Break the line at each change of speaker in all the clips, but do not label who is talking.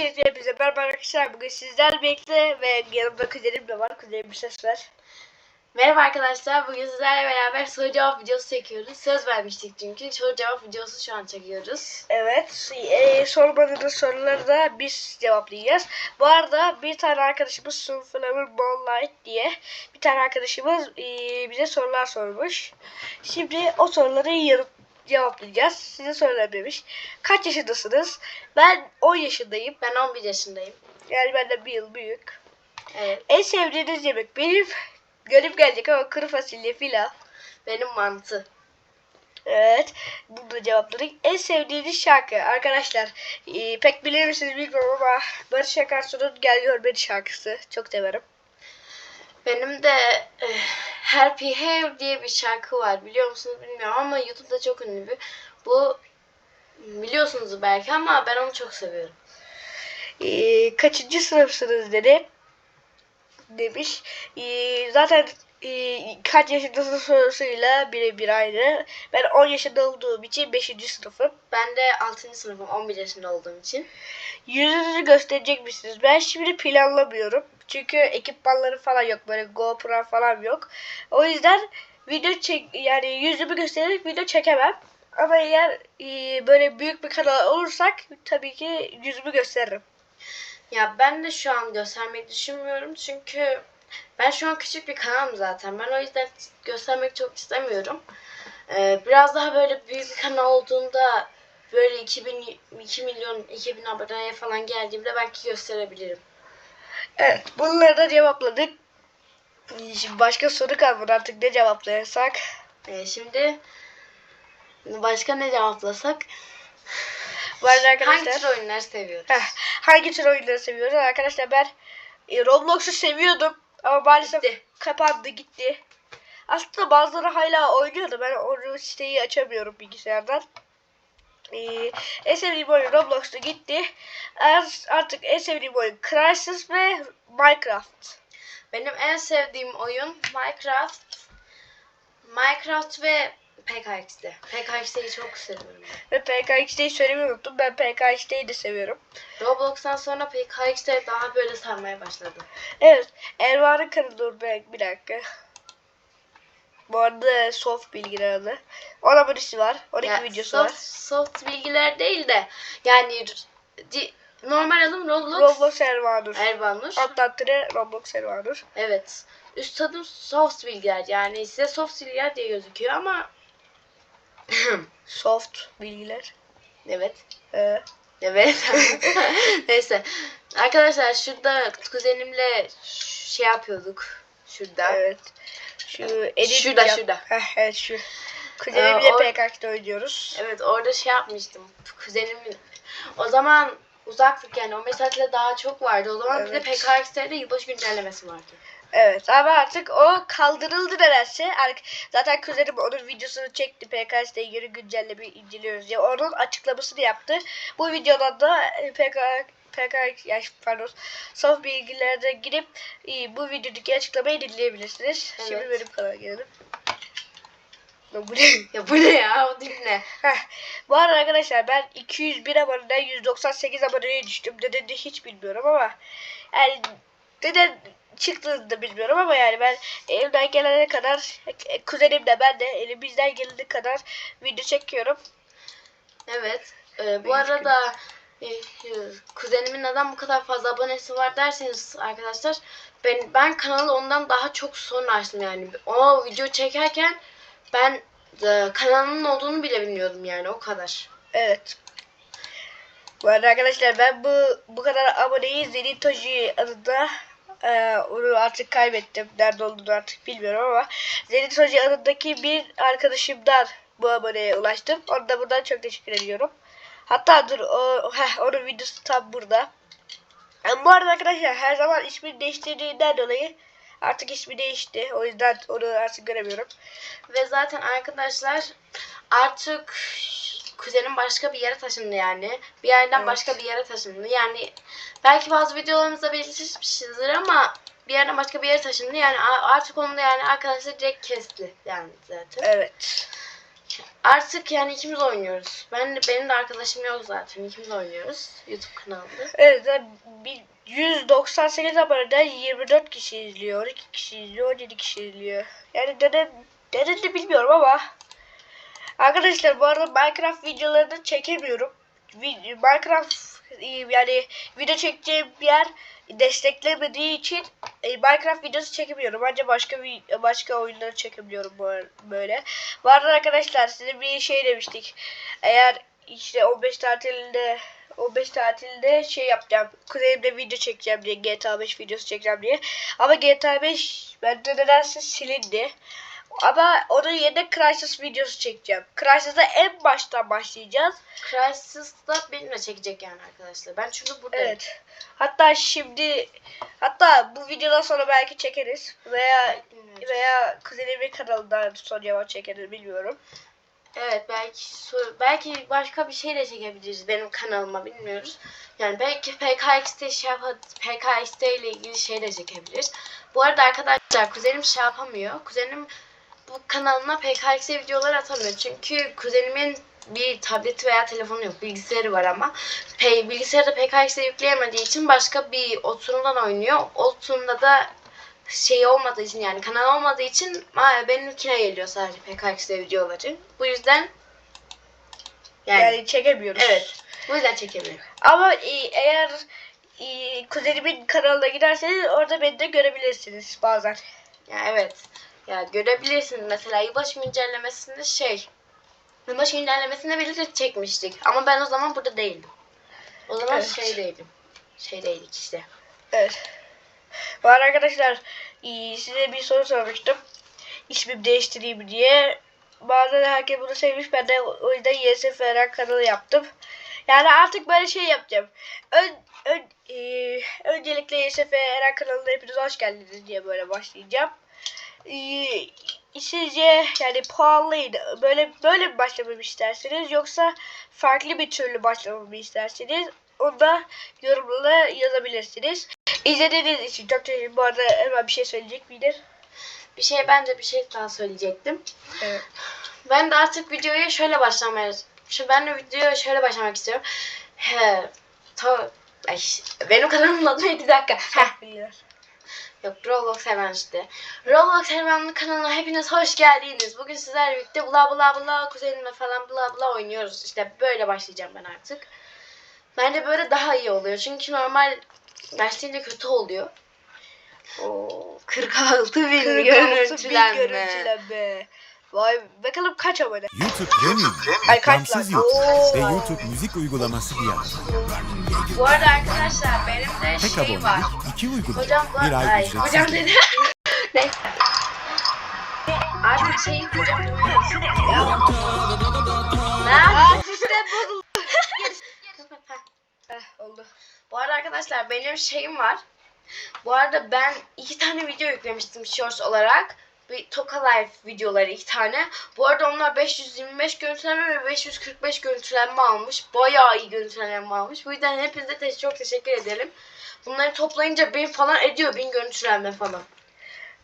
Öncelikle hepinize merhaba arkadaşlar. Bugün sizler birlikte ve yanımda kuzenim de var. Kuzenim bir ses ver.
Merhaba arkadaşlar. Bugün sizlerle beraber soru cevap videosu çekiyoruz. Söz vermiştik çünkü soru cevap videosu şu an çekiyoruz.
Evet. E, sormadığınız soruları da biz cevaplayacağız. Bu arada bir tane arkadaşımız Sunflower Moonlight diye bir tane arkadaşımız e, bize sorular sormuş. Şimdi o soruları yanıt cevaplayacağız. Size sorular demiş. Kaç yaşındasınız? Ben 10 yaşındayım.
Ben 11 yaşındayım.
Yani benden bir yıl büyük.
Evet.
En sevdiğiniz yemek benim garip gelecek ama kuru fasulye pilav.
Benim mantı.
Evet. Bunu da cevapladık. En sevdiğiniz şarkı arkadaşlar e, pek bilir misiniz bilmiyorum ama Barış Akarsu'nun Gel Gör Beni şarkısı. Çok severim.
Benim de eh, Happy Hair diye bir şarkı var. Biliyor musunuz bilmiyorum ama YouTube'da çok ünlü bir. Bu biliyorsunuz belki ama ben onu çok seviyorum.
E, kaçıncı sınıfsınız dedi. Demiş. E, zaten e, kaç yaşındasın sorusuyla birebir aynı. Ben 10 yaşında olduğum için 5. sınıfım.
Ben de 6. sınıfım 11 yaşında olduğum için.
Yüzünüzü gösterecek misiniz? Ben şimdi planlamıyorum. Çünkü ekipmanları falan yok. Böyle GoPro falan yok. O yüzden video çek yani yüzümü göstererek video çekemem. Ama eğer e, böyle büyük bir kanal olursak tabii ki yüzümü gösteririm.
Ya ben de şu an göstermeyi düşünmüyorum çünkü ben şu an küçük bir kanalım zaten. Ben o yüzden göstermek çok istemiyorum. Ee, biraz daha böyle büyük bir kanal olduğunda böyle 2000 2 milyon 2000 aboneye falan geldiğimde belki gösterebilirim.
Evet bunları da cevapladık. Şimdi başka soru kalmadı artık ne cevaplayasak.
Ee, şimdi başka ne cevaplasak? Hangi tür oyunları seviyoruz?
Heh, hangi tür oyunları seviyoruz? Arkadaşlar ben e, Roblox'u seviyordum ama maalesef
Gitti.
kapandı gitti. Aslında bazıları hala oynuyordu. Ben onu siteyi açamıyorum bilgisayardan. Ee, en sevdiğim oyun Roblox'ta gitti. Artık en sevdiğim oyun Crysis ve Minecraft.
Benim en sevdiğim oyun Minecraft. Minecraft ve PKX'de. PKX'deyi çok seviyorum.
Ve PKX'deyi söylemeyi unuttum. Ben PKX'deyi de seviyorum.
Roblox'tan sonra PKX'de daha böyle sarmaya başladı.
Evet. Ervan'ın kanalı dur bir, bir dakika. Bu arada soft bilgiler adı. 10 abonesi var. 12
Ya,
videosu
soft,
var.
Soft bilgiler değil de yani di- normal adım Roblox,
Roblox Ervanur.
Erbanur.
Atlantre Roblox Ervanur.
Evet. Üst adım soft bilgiler yani size soft bilgiler diye gözüküyor ama
Soft bilgiler.
evet.
Ee,
Evet. Neyse. Arkadaşlar şurada kuzenimle şey yapıyorduk. Şurada.
evet. Şu edit
Şurada,
yap-
şurada.
Evet şu. Kuzenimle
Ee, o-
PKX'de oynuyoruz.
Evet orada şey yapmıştım. Kuzenimin o zaman uzaktık yani o mesajla daha çok vardı. O zaman bir de
Evet.
PKX'de yılbaşı güncellemesi vardı.
Evet ama artık o kaldırıldı nedense. Zaten kuzenim onun videosunu çekti. PKX'de yeni güncelleme inceliyoruz diye. Onun açıklamasını yaptı. Bu videodan da e, PK PK ya pardon soft bilgilerde girip e, bu videodaki açıklamayı dinleyebilirsiniz. Şimdi
Evet.
benim kanala gelelim. Lan bu ne?
Ya bu ne ya? O?
Heh. Bu arada arkadaşlar ben 201 aboneden 198 aboneye düştüm. Nedenini hiç bilmiyorum ama yani neden çıktığını da bilmiyorum ama yani ben elimden gelene kadar e, kuzenimle ben de elimizden gelene kadar video çekiyorum.
Evet. Ee, bu arada e, e, kuzenimin neden bu kadar fazla abonesi var derseniz arkadaşlar ben ben kanalı ondan daha çok sonra açtım yani. O video çekerken ben e, kanalının olduğunu bile bilmiyordum yani o kadar.
Evet. Bu arada arkadaşlar ben bu bu kadar aboneyi Zenitoji adında e, onu artık kaybettim. Nerede olduğunu artık bilmiyorum ama Zenitoji adındaki bir arkadaşımdan bu aboneye ulaştım. Ona da buradan çok teşekkür ediyorum. Hatta dur o heh, onun videosu tam burada. Yani bu arada arkadaşlar her zaman ismini değiştirdiğinden dolayı artık ismi değişti. O yüzden onu artık göremiyorum.
Ve zaten arkadaşlar artık kuzenim başka bir yere taşındı yani. Bir yerden
Evet.
başka bir yere taşındı. Yani belki bazı videolarımızda belirtmişizdir ama bir yerden başka bir yere taşındı. Yani artık onu da yani arkadaşlar direkt kesti yani zaten.
Evet.
Artık yani ikimiz oynuyoruz. Ben de, benim de arkadaşım yok zaten. İkimiz oynuyoruz YouTube kanalında.
Evet zaten bir 198 abonede 24 kişi izliyor, 2 kişi izliyor, 17 kişi izliyor. Yani neden, neden de bilmiyorum ama. Arkadaşlar bu arada Minecraft videolarını çekemiyorum. Minecraft e, yani video çekeceğim yer desteklemediği için e, Minecraft videosu çekemiyorum. Ancak başka başka oyunları çekebiliyorum böyle. Bu arada arkadaşlar size bir şey demiştik. Eğer işte 15 tatilde 15 tatilde şey yapacağım. Kuzenimde video çekeceğim diye GTA 5 videosu çekeceğim diye. Ama GTA 5 bende nedense silindi. Ama onun yerine Crysis videosu çekeceğim. Crysis'a en baştan başlayacağız.
Crysis'da benimle çekecek yani arkadaşlar. Ben çünkü buradayım.
Evet. Hatta şimdi hatta bu videodan sonra belki çekeriz veya
Bilmiyorum.
veya kuzenimin kanalından son cevap çekeriz bilmiyorum.
Evet belki belki başka bir şey de çekebiliriz benim kanalıma bilmiyoruz. Yani belki PKX'de şey yap PKX'de ile ilgili şey de çekebiliriz. Bu arada arkadaşlar kuzenim şey yapamıyor. Kuzenim bu kanalına PKX videolar atamıyor. Çünkü kuzenimin bir tableti veya telefonu yok. Bilgisayarı var ama. P bilgisayarda PKX'e yükleyemediği için başka bir oturumdan oynuyor. Oturumda da şey olmadığı için yani kanal olmadığı için benimkine geliyor sadece PKX'de videoları. Bu yüzden yani,
Yani, çekemiyoruz.
evet. Bu yüzden çekemiyorum.
Ama e, eğer e, kuzenimin kanalına giderseniz orada beni de görebilirsiniz bazen.
Ya evet. Ya görebilirsiniz mesela yılbaşı güncellemesinde şey yılbaşı güncellemesinde birlikte çekmiştik. Ama ben o zaman burada değildim. O zaman
Evet.
şey değildim. Şey değildik işte.
Evet. Arada arkadaşlar e, size bir soru sormuştum. İsmimi değiştireyim diye. Bazen herkes bunu sevmiş. Ben de o yüzden YSF kanalı yaptım. Yani artık böyle şey yapacağım. Ön, ön, e, öncelikle YSF Eren kanalına hepiniz hoş geldiniz diye böyle başlayacağım. E, sizce yani puanlayın. Böyle böyle mi başlamamı isterseniz yoksa farklı bir türlü başlamamı isterseniz onu da yorumlara yazabilirsiniz. İzlediğiniz için çok teşekkür ederim. Bu arada hemen bir şey söyleyecek miydim?
Bir şey ben de bir şey daha söyleyecektim.
Evet.
Ben de artık videoya şöyle başlamaya Şimdi ben de videoya şöyle başlamak istiyorum. He, ta, ay, benim kanalımın adı neydi? Bir dakika. Heh,
Bilmiyorum.
Yok Roblox işte. Roblox Hemen'in kanalına hepiniz hoş geldiniz. Bugün sizlerle birlikte bla bla bla kuzenimle falan bla bla oynuyoruz. İşte böyle başlayacağım ben artık. Bence böyle daha iyi oluyor. Çünkü normal başlayınca kötü oluyor. Oo, 46 bin
46 bin
görüntülenme.
Vay bakalım kaç abone?
YouTube Premium,
Ay kaç like?
YouTube ve YouTube müzik uygulaması bir yana.
Bu arada arkadaşlar benim de
Tek
şey var.
abonelik, iki uygulama,
Hocam bu
bir ay
ay,
ücretsiz.
hocam dedi. Neyse. Artık şeyi hocam. Ne
Aa sistem bozuldu. Heh, oldu.
Bu arada arkadaşlar benim şeyim var. Bu arada ben iki tane video yüklemiştim shorts olarak. Bir Toka Life videoları iki tane. Bu arada onlar 525 görüntülenme ve 545 görüntülenme almış. Bayağı iyi görüntülenme almış. Bu yüzden hepinize te- çok teşekkür ederim. Bunları toplayınca bin falan ediyor. Bin görüntülenme falan.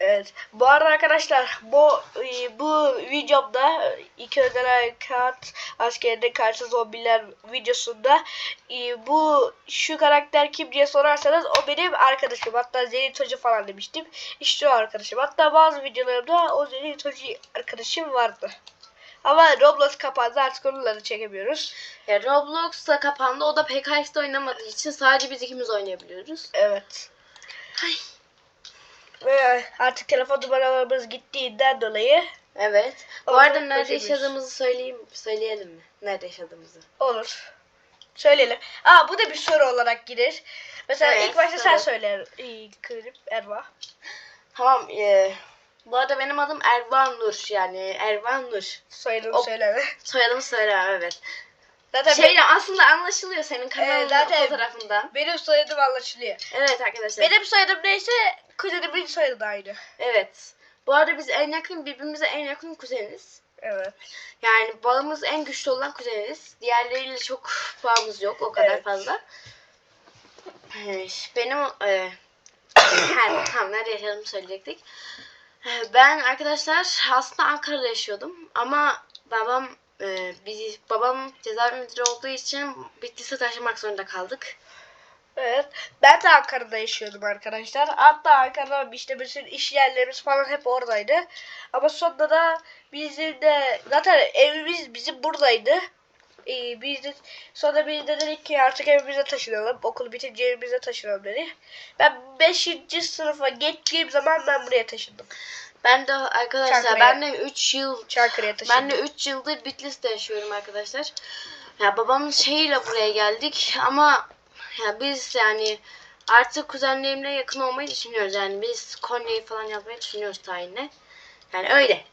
Evet. Bu arada arkadaşlar bu e, bu videomda iki özel harekat askerinde karşı zombiler videosunda e, bu şu karakter kim diye sorarsanız o benim arkadaşım. Hatta Zenit Hoca falan demiştim. İşte o arkadaşım. Hatta bazı videolarımda o Zenit Hoca arkadaşım vardı. Ama Roblox kapandı artık onları çekemiyoruz.
Ya Roblox da kapandı. O da PKX'de oynamadığı için sadece biz ikimiz oynayabiliyoruz.
Evet.
Ay.
Ve artık telefon numaralarımız gittiğinden dolayı
Evet. Bu
Onu
arada nerede
kaçırmış.
yaşadığımızı söyleyeyim, söyleyelim mi? Nerede yaşadığımızı.
Olur. Söyleyelim. Aa bu da bir soru olarak girer. Mesela
Evet,
ilk başta sen
soru.
söyle iyi, Kırım, Erva.
Tamam. E, bu arada benim adım Ervan Nur. Yani Ervan Nur.
Soyadını söyleme.
Soyadımı söylemem evet.
Zaten
Şeyle aslında anlaşılıyor senin kanalın
Evet, zaten-
fotoğrafından.
benim soyadım anlaşılıyor.
Evet arkadaşlar.
Benim soyadım neyse kuzenimin soyadı da aynı.
Evet. Bu arada biz en yakın birbirimize en yakın kuzeniz.
Evet.
Yani bağımız en güçlü olan kuzeniz. Diğerleriyle çok bağımız yok o kadar
Evet.
fazla. Benim e, ha, tamam nerede yaşadığımı söyleyecektik. Ee, Ben arkadaşlar aslında Ankara'da yaşıyordum ama babam e, bizi babam cezaevi müdürü olduğu için Bitlis'e taşımak zorunda kaldık.
Evet. Ben de Ankara'da yaşıyordum arkadaşlar. Hatta Ankara'da işte bütün iş yerlerimiz falan hep oradaydı. Ama sonunda da bizim de zaten evimiz bizim buradaydı. Ee, biz de, sonra biz de dedik ki artık evimize taşınalım. Okul bitince evimize taşınalım dedi. Ben 5. sınıfa geçtiğim zaman ben buraya taşındım.
Ben de arkadaşlar
Çankırı'ya.
ben de 3 yıl
Çankırı'ya taşındım.
ben de 3 yıldır Bitlis'te yaşıyorum arkadaşlar. Ya babamın şeyiyle buraya geldik ama ya biz yani artık kuzenlerimle yakın olmayı düşünüyoruz. Yani biz Konya'yı falan yapmayı düşünüyoruz tayinle. Yani öyle.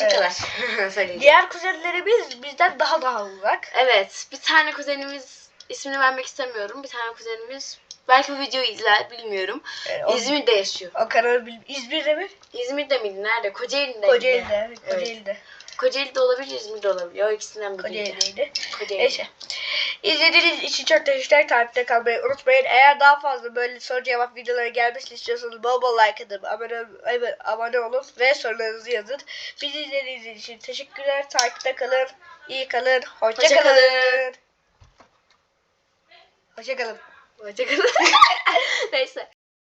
Bu
Evet.
kadar söyleyeceğim.
Diğer kuzenlerimiz bizden daha daha uzak.
Evet, bir tane kuzenimiz ismini vermek istemiyorum. Bir tane kuzenimiz belki bu videoyu izler bilmiyorum.
Yani o,
İzmir'de yaşıyor.
Ankara, bil- İzmir'de mi?
İzmir'de miydi? Nerede? Kocaeli'de.
Kocaeli'de.
Evet.
Kocaeli'de.
Kocaeli'de olabilir, İzmir'de olabilir. O ikisinden biriydi.
Kocaeli'deydi.
Kocaeli.
Neyse. İzlediğiniz için çok teşekkürler. Takipte kalmayı unutmayın. Eğer daha fazla böyle soru cevap videoları gelmesini istiyorsanız bol bol like atıp abone, abone, abone olun ve sorularınızı yazın. Bizi izlediğiniz için teşekkürler. Takipte kalın. İyi kalın. Hoşça,
Hoşça
kalın.
kalın.
Hoşça kalın.
Hoşçakalın. Neyse.